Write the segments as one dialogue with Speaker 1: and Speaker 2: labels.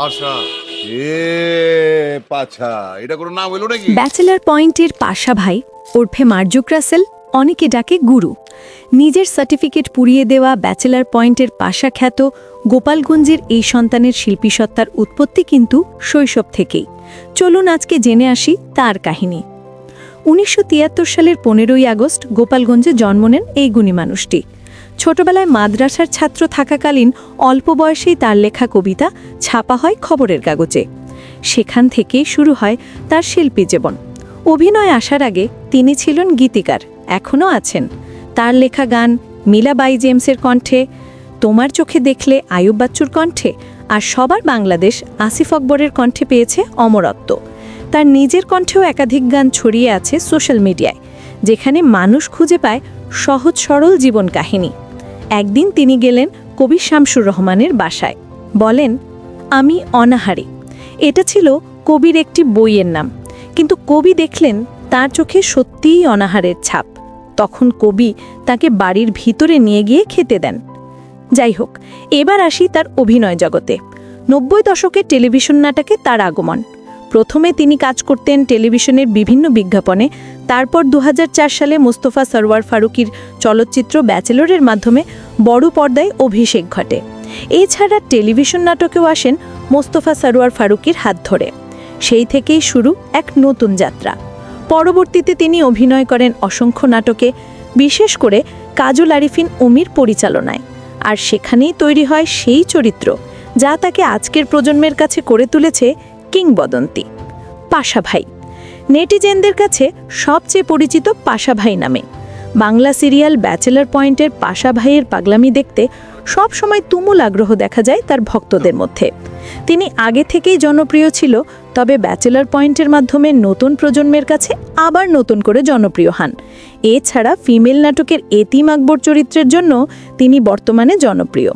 Speaker 1: পাশা এ পাছা। এটা কোনো নাম হইল নাকি?
Speaker 2: ব্যাচেলার পয়েন্টের পাশা ভাই ওরফে মার্জুক রাসেল অনেকে ডাকে গুরু। নিজের সার্টিফিকেট পুড়িয়ে দেওয়া ব্যাচেলার পয়েন্টের পাশা খ্যাত গোপালগঞ্জের এই সন্তানের শিল্পীসত্তার উৎপত্তি কিন্তু শৈশব থেকেই। চলুন আজকে জেনে আসি তার কাহিনী। উনিশশো তিয়াত্তর সালের পনেরোই আগস্ট গোপালগঞ্জে জন্ম নেন এই গুণী মানুষটি। ছোটবেলায় মাদ্রাসার ছাত্র থাকাকালীন অল্প বয়সেই তার লেখা কবিতা ছাপা হয় খবরের কাগজে। সেখান থেকেই শুরু হয় তার শিল্পী জীবন। অভিনয় আসার আগে তিনি ছিলেন গীতিকার, এখনও আছেন। তার লেখা গান মিলাবাই জেমসের কণ্ঠে, তোমার চোখে দেখলে আয়ুব বাচ্চুর কণ্ঠে আর সবার বাংলাদেশ আসিফ আকবরের কণ্ঠে পেয়েছে অমরত্ব। তার নিজের কণ্ঠেও একাধিক গান ছড়িয়ে আছে সোশ্যাল মিডিয়ায়, যেখানে মানুষ খুঁজে পায় সহজ সরল জীবন কাহিনী। একদিন তিনি গেলেন কবি শামসুর রহমানের বাসায়। বলেন, আমি অনাহারে। এটা ছিল কবির একটি বইয়ের নাম। কিন্তু কবি দেখলেন তার চোখে সত্যিই অনাহারের ছাপ। তখন কবি তাকে বাড়ির ভিতরে নিয়ে গিয়ে খেতে দেন। যাই হোক, এবার আসি তার অভিনয় জগতে। নব্বই দশকের টেলিভিশন নাটকে তার আগমন। প্রথমে তিনি কাজ করতেন টেলিভিশনের বিভিন্ন বিজ্ঞাপনে, তারপর দু হাজার চার সালে মোস্তফা সরওয়ার ফারুকির চলচ্চিত্র ব্যাচেলরের মাধ্যমে বড় পর্দায় অভিষেক ঘটে। এছাড়া টেলিভিশন নাটকেও আসেন মোস্তফা সরওয়ার ফারুকির হাত ধরে। সেই থেকেই শুরু এক নতুন যাত্রা। পরবর্তীতে তিনি অভিনয় করেন অসংখ্য নাটকে, বিশেষ করে কাজল আরিফিন উমির পরিচালনায়। আর সেখানেই তৈরি হয় সেই চরিত্র, যা তাকে আজকের প্রজন্মের কাছে করে তুলেছে কিংবদন্তি। পাশা ভাই। নেটিজেনদের কাছে সবচেয়ে পরিচিত পাশা ভাই নামে। বাংলা সিরিয়াল ব্যাচেলার পয়েন্টের পাশা ভাইয়ের পাগলামি দেখতে সব সময় তুমুল আগ্রহ দেখা যায় তার ভক্তদের মধ্যে। তিনি আগে থেকেই জনপ্রিয় ছিল, তবে ব্যাচেলার পয়েন্টের মাধ্যমে নতুন প্রজন্মের কাছে আবার নতুন করে জনপ্রিয় হন। এছাড়া ফিমেল নাটকের এতিম আকবর চরিত্রের জন্য তিনি বর্তমানে জনপ্রিয়।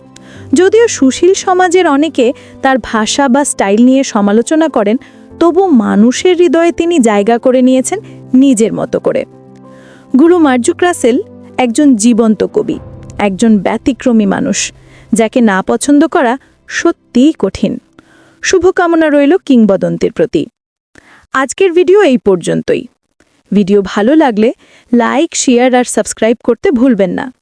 Speaker 2: যদিও সুশীল সমাজের অনেকে তার ভাষা বা স্টাইল নিয়ে সমালোচনা করেন, তবু মানুষের হৃদয়ে তিনি জায়গা করে নিয়েছেন নিজের মতো করে। গুরু মার্জুক রাসেল একজন জীবন্ত কবি, একজন ব্যতিক্রমী মানুষ, যাকে না পছন্দ করা সত্যিই কঠিন। শুভকামনা রইল কিংবদন্তির প্রতি। আজকের ভিডিও এই পর্যন্তই। ভিডিও ভালো লাগলে লাইক, শেয়ার আর সাবস্ক্রাইব করতে ভুলবেন না।